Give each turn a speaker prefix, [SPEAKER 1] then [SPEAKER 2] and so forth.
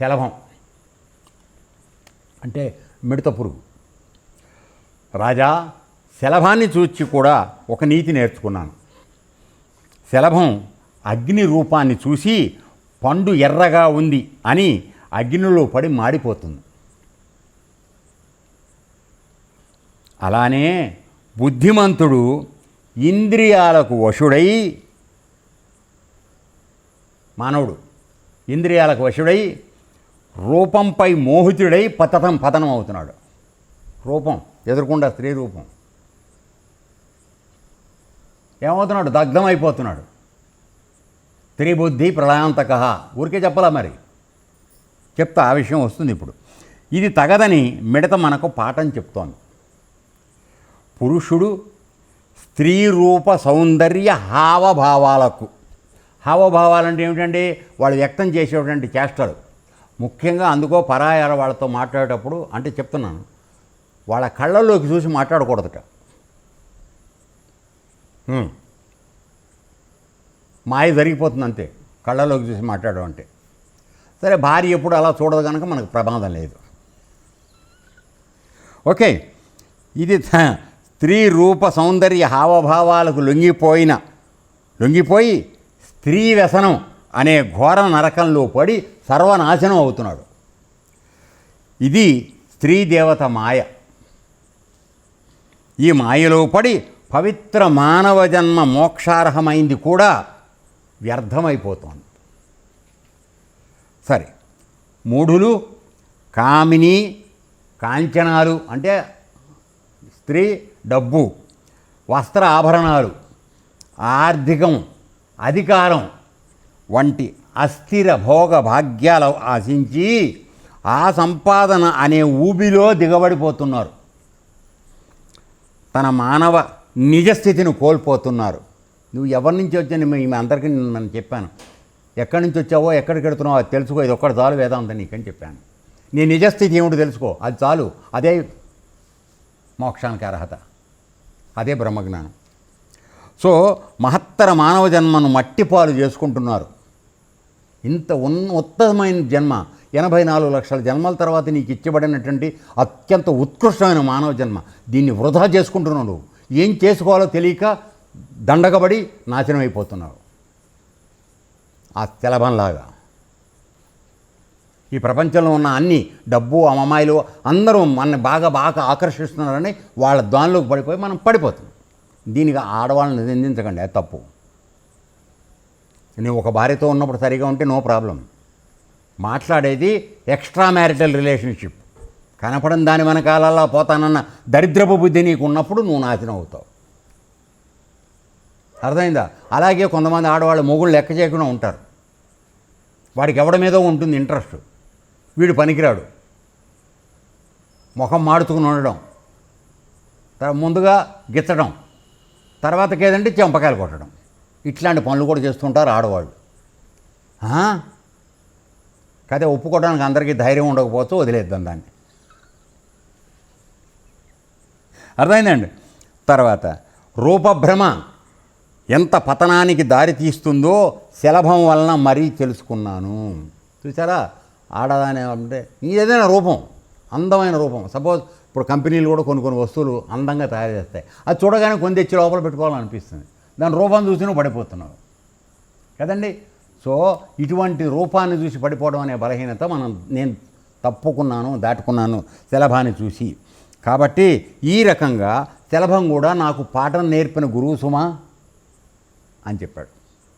[SPEAKER 1] శలభం. అంటే మిడత పురుగు. రాజా శలభాన్ని చూచి కూడా ఒక నీతి నేర్చుకున్నాను. శలభం అగ్ని రూపాన్ని చూసి పండు ఎర్రగా ఉంది అని అగ్నిలో పడి మాడిపోతుంది. అలానే బుద్ధిమంతుడు ఇంద్రియాలకు వశుడై మానవుడు. ఇంద్రియాలకు వశుడై రూపంపై మోహితుడై పతతం పతనం అవుతున్నాడు. రూపం ఎదురుకుండా స్త్రీ రూపం. ఏమవుతున్నాడు? దగ్ధమైపోతున్నాడు. స్త్రీ బుద్ధి ప్రళయాంతక. ఊరికే చెప్పలా మరి? చెప్తా ఆ విషయం వస్తుంది ఇప్పుడు. ఇది తగదని మిడత మనకు పాఠం చెప్తోంది. పురుషుడు స్త్రీ రూప సౌందర్య హావభావాలకు. హావభావాలంటే ఏమిటంటే వాళ్ళు వ్యక్తం చేసేటువంటి చేష్టలు. ముఖ్యంగా అందుకో పరాయాల వాళ్ళతో మాట్లాడేటప్పుడు అంటే చెప్తున్నాను వాళ్ళ కళ్ళల్లోకి చూసి మాట్లాడకూడదట. మాయ జరిగిపోతుంది అంతే కళ్ళలోకి చూసి మాట్లాడడం అంటే. సరే భార్య ఎప్పుడు అలా చూడదు కనుక మనకు ప్రమాదం లేదు. ఓకే ఇది స్త్రీ రూప సౌందర్య హావభావాలకు లొంగిపోయిన లొంగిపోయి స్త్రీ వ్యసనం. అనే ఘోర నరకంలో పడి సర్వనాశనం అవుతున్నాడు. ఇది స్త్రీ దేవత మాయ. ఈ మాయలో పడి పవిత్ర మానవ జన్మ మోక్షార్హమైంది కూడా వ్యర్థమైపోతోంది. సరే మూఢులు కామిని కాంచనాలు అంటే స్త్రీ డబ్బు వస్త్ర ఆభరణాలు ఆర్థికం అధికారం వంటి అస్థిర భోగ భాగ్యాలు ఆశించి ఆ సంపాదన అనే ఊబిలో దిగబడిపోతున్నారు. తన మానవ నిజస్థితిని కోల్పోతున్నారు. నువ్వు ఎవరి నుంచి వచ్చాను మేము మీ అందరికీ నేను నన్ను చెప్పాను. ఎక్కడి నుంచి వచ్చావో ఎక్కడికి వెళుతున్నావో అది తెలుసుకో. ఇది ఒక్కటి చాలు వేదాంతం నీకని చెప్పాను. నీ నిజస్థితి ఏమిటో తెలుసుకో. అది చాలు. అదే మోక్షానికి అర్హత. అదే బ్రహ్మజ్ఞానం. సో మహత్తర మానవ జన్మను మట్టిపాలు చేసుకుంటున్నారు. ఇంత ఉన్ ఉత్తమమైన జన్మ. ఎనభై నాలుగు లక్షల జన్మల తర్వాత నీకు ఇచ్చబడినటువంటి అత్యంత ఉత్కృష్టమైన మానవ జన్మ. దీన్ని వృధా చేసుకుంటున్నావు నువ్వు. ఏం చేసుకోవాలో తెలియక దండగబడి నాశనం అయిపోతున్నావు. ఆ తెలభంలాగా ఈ ప్రపంచంలో ఉన్న అన్ని డబ్బు అమ్మాయిలు అందరూ మన బాగా బాగా ఆకర్షిస్తున్నారని వాళ్ళ దానిలోకి పడిపోయి మనం పడిపోతాం దీనికి ఆడవాళ్ళని నిందించకండి అది తప్పు. నువ్వు ఒక భార్యతో ఉన్నప్పుడు సరిగా ఉంటే నో ప్రాబ్లం. మాట్లాడేది ఎక్స్ట్రా మ్యారిటల్ రిలేషన్షిప్. కనపడని దాని వెనకాలలా పోతానన్న దరిద్రపు బుద్ధి నీకు ఉన్నప్పుడు నువ్వు నాశనం అవుతావు. అర్థమైందా? అలాగే కొంతమంది ఆడవాళ్ళు మొగుళ్ళు లెక్క చేయకుండా ఉంటారు. వాడికి ఎవడి మీదో ఉంటుంది ఇంట్రెస్ట్. వీడు పనికిరాడు. ముఖం మాడుతుకుని ఉండడం. ముందుగా గిచ్చడం. తర్వాతకి ఏదంటే చెంపకాయలు కొట్టడం. ఇట్లాంటి పనులు కూడా చేస్తుంటారు ఆడవాళ్ళు. ఆ? ఒప్పుకోవడానికి అందరికీ ధైర్యం ఉండకపోవచ్చు వదిలేద్దాం దాన్ని. అర్థమైందండి? తర్వాత రూపభ్రమ ఎంత పతనానికి దారి తీస్తుందో శలభం వలన మరీ తెలుసుకున్నాను. చూసారా ఆడదాని అంటే ఏదైనా రూపం అందమైన రూపం. సపోజ్ ఇప్పుడు కంపెనీలు కూడా కొన్ని కొన్ని వస్తువులు అందంగా తయారు చేస్తాయి. అది చూడగానే కొన్ని తెచ్చి లోపల పెట్టుకోవాలనిపిస్తుంది. దాని రూపం చూసి నువ్వు పడిపోతున్నావు. కదండి? సో ఇటువంటి రూపాన్ని చూసి పడిపోవడం అనే బలహీనత మనం నేను తప్పుకున్నాను దాటుకున్నాను శలభాన్ని చూసి. కాబట్టి ఈ రకంగా శలభం కూడా నాకు పాఠం నేర్పిన గురువు సుమా అని చెప్పాడు.